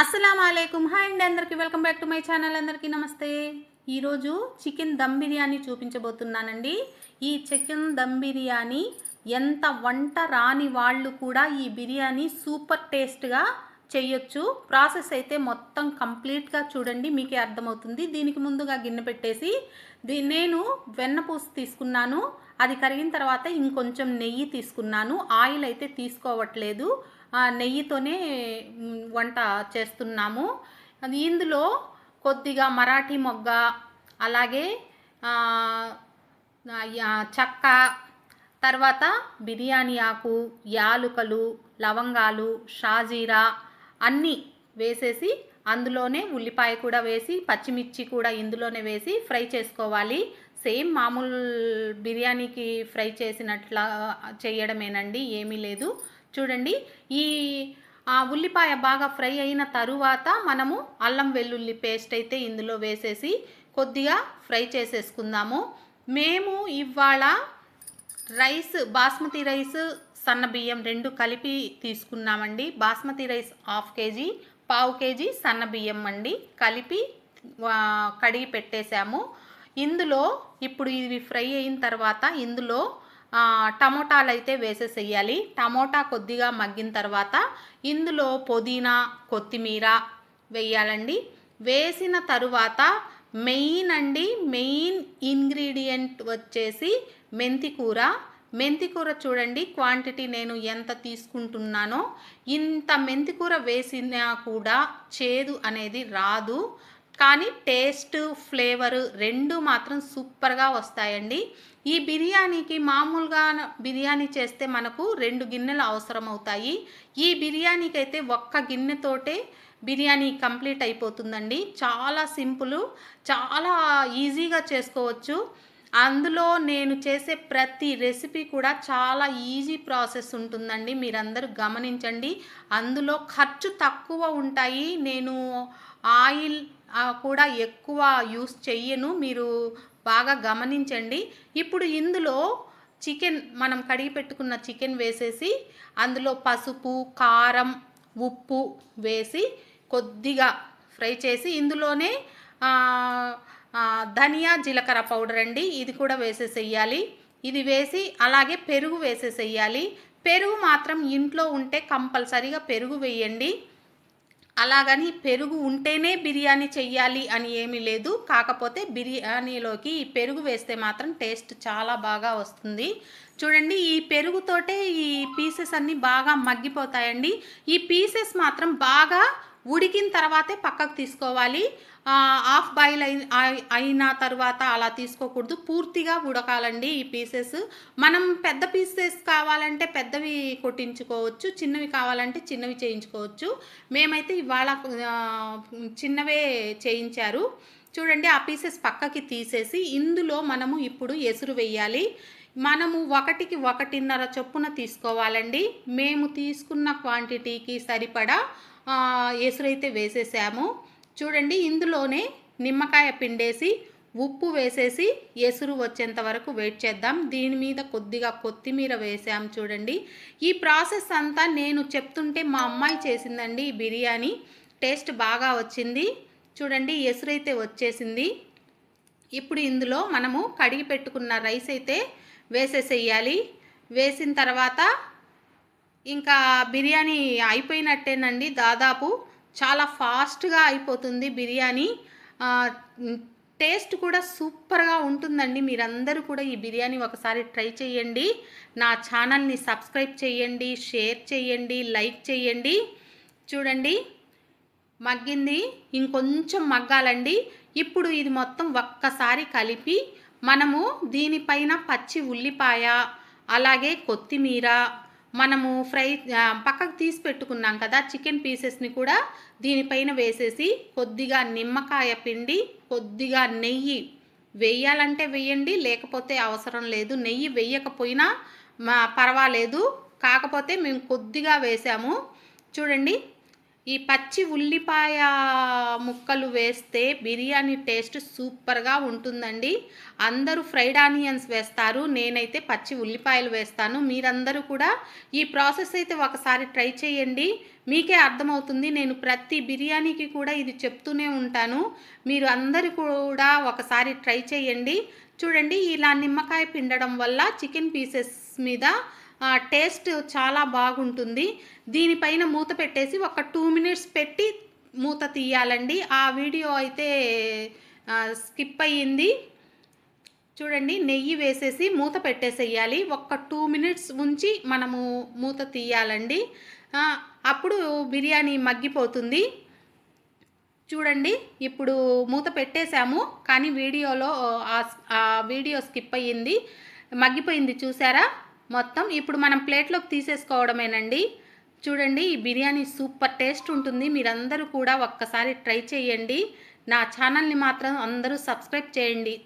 అస్సలం అయికం హాయ్ అండి అందరికీ. Welcome back to my channel. అందరికీ నమస్తే. ఈరోజు చికెన్ దమ్ బిర్యానీ చూపించబోతున్నానండి. ఈ చికెన్ దమ్ బిర్యానీ ఎంత వంట రాని వాళ్ళు కూడా ఈ బిర్యానీ సూపర్ టేస్ట్గా చేయొచ్చు. ప్రాసెస్ అయితే మొత్తం కంప్లీట్గా చూడండి మీకే అర్థమవుతుంది. దీనికి ముందుగా గిన్నె పెట్టేసి దీ నేను వెన్నపూస తీసుకున్నాను. అది కరిగిన తర్వాత ఇంకొంచెం నెయ్యి తీసుకున్నాను. ఆయిల్ అయితే తీసుకోవట్లేదు. నెయ్యితోనే వంట చేస్తున్నాము. అది ఇందులో కొద్దిగా మరాఠీ మొగ్గ అలాగే చక్క చెక్క తర్వాత బిర్యానీ ఆకు యాలుకలు లవంగాలు షాజీరా అన్నీ వేసేసి అందులోనే ఉల్లిపాయ కూడా వేసి పచ్చిమిర్చి కూడా ఇందులోనే వేసి ఫ్రై చేసుకోవాలి. సేమ్ మామూలు బిర్యానీకి ఫ్రై చేసినట్లా చేయడమేనండి ఏమీ లేదు. చూడండి. ఈ ఆ ఉల్లిపాయ బాగా ఫ్రై అయిన తరువాత మనము అల్లం వెల్లుల్లి పేస్ట్ అయితే ఇందులో వేసేసి కొద్దిగా ఫ్రై చేసేసుకుందాము. మేము ఇవాళ రైస్ బాస్మతి రైస్ సన్న బియ్యం రెండు కలిపి తీసుకున్నామండి. బాస్మతి రైస్ హాఫ్ కేజీ పావు కేజీ సన్న బియ్యం అండి. కలిపి కడిగి పెట్టేశాము. ఇందులో ఇప్పుడు ఇవి ఫ్రై అయిన తర్వాత ఇందులో టమోటాలు అయితే వేసేసేయాలి. టమోటా కొద్దిగా మగ్గిన తర్వాత ఇందులో పుదీనా కొత్తిమీర వేయాలండి. వేసిన తరువాత మెయిన్ అండి మెయిన్ ఇంగ్రీడియంట్ వచ్చేసి మెంతి కూర. మెంతి కూర చూడండి క్వాంటిటీ నేను ఎంత తీసుకుంటున్నానో. ఇంత మెంతి కూర వేసినా కూడా చేదు అనేది రాదు. కానీ టేస్ట్ ఫ్లేవర్ రెండు మాత్రం సూపర్గా వస్తాయండి. ఈ బిర్యానీకి మామూలుగా బిర్యానీ చేస్తే మనకు రెండు గిన్నెలు అవసరం అవుతాయి ఈ బిర్యానీకి అయితే ఒక్క గిన్నెతోటే బిర్యానీ కంప్లీట్ అయిపోతుందండి. చాలా సింపుల్ చాలా ఈజీగా చేసుకోవచ్చు. అందులో నేను చేసే ప్రతి రెసిపీ కూడా చాలా ఈజీ ప్రాసెస్ ఉంటుందండి. మీరందరూ గమనించండి. అందులో ఖర్చు తక్కువ ఉంటాయి. నేను ఆయిల్ కూడా ఎక్కువ యూస్ చెయ్యను. మీరు బాగా గమనించండి. ఇప్పుడు ఇందులో చికెన్ మనం కడిగి పెట్టుకున్న చికెన్ వేసేసి అందులో పసుపు కారం ఉప్పు వేసి కొద్దిగా ఫ్రై చేసి ఇందులోనే ధనియా జీలకర్ర పౌడర్ అండి. ఇది కూడా వేసేసేయాలి. ఇది వేసి అలాగే పెరుగు వేసేసేయాలి. పెరుగు మాత్రం ఇంట్లో ఉంటే కంపల్సరీగా పెరుగు వేయండి. అలాగని పెరుగు ఉంటేనే బిర్యానీ చెయ్యాలి అని ఏమీ లేదు. కాకపోతే బిర్యానీలోకి ఈ పెరుగు వేస్తే మాత్రం టేస్ట్ చాలా బాగా వస్తుంది. చూడండి ఈ పెరుగుతోటే ఈ పీసెస్ అన్నీ బాగా మగ్గిపోతాయండి. ఈ పీసెస్ మాత్రం బాగా ఉడికిన తర్వాతే పక్కకు తీసుకోవాలి. హాఫ్ బాయిల్ అయి అయిన తర్వాత అలా తీసుకోకూడదు. పూర్తిగా ఉడకాలండి ఈ పీసెస్. మనం పెద్ద పీసెస్ కావాలంటే పెద్దవి కొట్టించుకోవచ్చు. చిన్నవి కావాలంటే చిన్నవి చేయించుకోవచ్చు. మేమైతే ఇవాళ చిన్నవే చేయించారు. చూడండి ఆ పీసెస్ పక్కకి తీసేసి ఇందులో మనము ఇప్పుడు ఎసురు వేయాలి. మనము ఒకటికి ఒకటిన్నర చొప్పున తీసుకోవాలండి. మేము తీసుకున్న క్వాంటిటీకి సరిపడా ఎసురైతే వేసేసాము. చూడండి ఇందులోనే నిమ్మకాయ పిండేసి ఉప్పు వేసేసి ఎసురు వచ్చేంత వరకు వెయిట్ చేద్దాం. దీని మీద కొద్దిగా కొత్తిమీర వేసాం చూడండి. ఈ ప్రాసెస్ అంతా నేను చెప్తుంటే మా అమ్మాయి చేసిందండి ఈ బిర్యానీ. టేస్ట్ బాగా వచ్చింది. చూడండి ఎసురైతే వచ్చేసింది. ఇప్పుడు ఇందులో మనము కడిగి పెట్టుకున్న రైస్ అయితే వేసేసేయాలి. వేసిన తర్వాత ఇంకా బిర్యానీ అయిపోయినట్టేనండి. దాదాపు చాలా ఫాస్ట్గా అయిపోతుంది బిర్యానీ. టేస్ట్ కూడా సూపర్గా ఉంటుందండి. మీరందరూ కూడా ఈ బిర్యానీ ఒకసారి ట్రై చేయండి. నా ఛానల్ని సబ్స్క్రైబ్ చేయండి షేర్ చేయండి లైక్ చేయండి. చూడండి మగ్గింది. ఇంకొంచెం మగ్గాలండి. ఇప్పుడు ఇది మొత్తం ఒక్కసారి కలిపి మనము దీనిపైన పచ్చి ఉల్లిపాయ అలాగే కొత్తిమీర మనము ఫ్రై పక్కకు తీసి పెట్టుకున్నాం కదా చికెన్ పీసెస్ని కూడా దీనిపైన వేసేసి కొద్దిగా నిమ్మకాయ పిండి కొద్దిగా నెయ్యి వేయాలంటే వేయండి లేకపోతే అవసరం లేదు. నెయ్యి వేయకపోయినా మా పర్వాలేదు. కాకపోతే మేము కొద్దిగా వేసాము. చూడండి ఈ పచ్చి ఉల్లిపాయ ముక్కలు వేస్తే బిర్యానీ టేస్ట్ సూపర్గా ఉంటుందండి. అందరూ ఫ్రైడ్ ఆనియన్స్ వేస్తారు నేనైతే పచ్చి ఉల్లిపాయలు వేస్తాను. మీరందరూ కూడా ఈ ప్రాసెస్ అయితే ఒకసారి ట్రై చేయండి. మీకే అర్థమవుతుంది నేను ప్రతి బిర్యానీకి కూడా ఇది చెప్తూనే ఉంటాను. మీరు అందరూ కూడా ఒకసారి ట్రై చేయండి. చూడండి ఇలా నిమ్మకాయ పిండడం వల్ల చికెన్ పీసెస్ మీద టేస్ట్ చాలా బాగుంటుంది. దీనిపైన మూత పెట్టేసి ఒక టూ మినిట్స్ పెట్టి మూత తీయాలండి. ఆ వీడియో అయితే స్కిప్ అయ్యింది. చూడండి నెయ్యి వేసేసి మూత పెట్టేసేయాలి. ఒక్క టూ మినిట్స్ ఉంచి మనము మూత తీయాలండి. అప్పుడు బిర్యానీ మగ్గిపోతుంది. చూడండి ఇప్పుడు మూత పెట్టేశాము. కానీ వీడియోలో ఆ- ఆ వీడియో స్కిప్ అయ్యింది. మగ్గిపోయింది చూసారా? మొత్తం ఇప్పుడు మనం ప్లేట్లోకి తీసేసుకోవడమేనండి. చూడండి ఈ బిర్యానీ సూపర్ టేస్ట్ ఉంటుంది. మీరందరూ కూడా ఒక్కసారి ట్రై చేయండి. నా ఛానల్ని మాత్రం అందరూ సబ్స్క్రైబ్ చేయండి.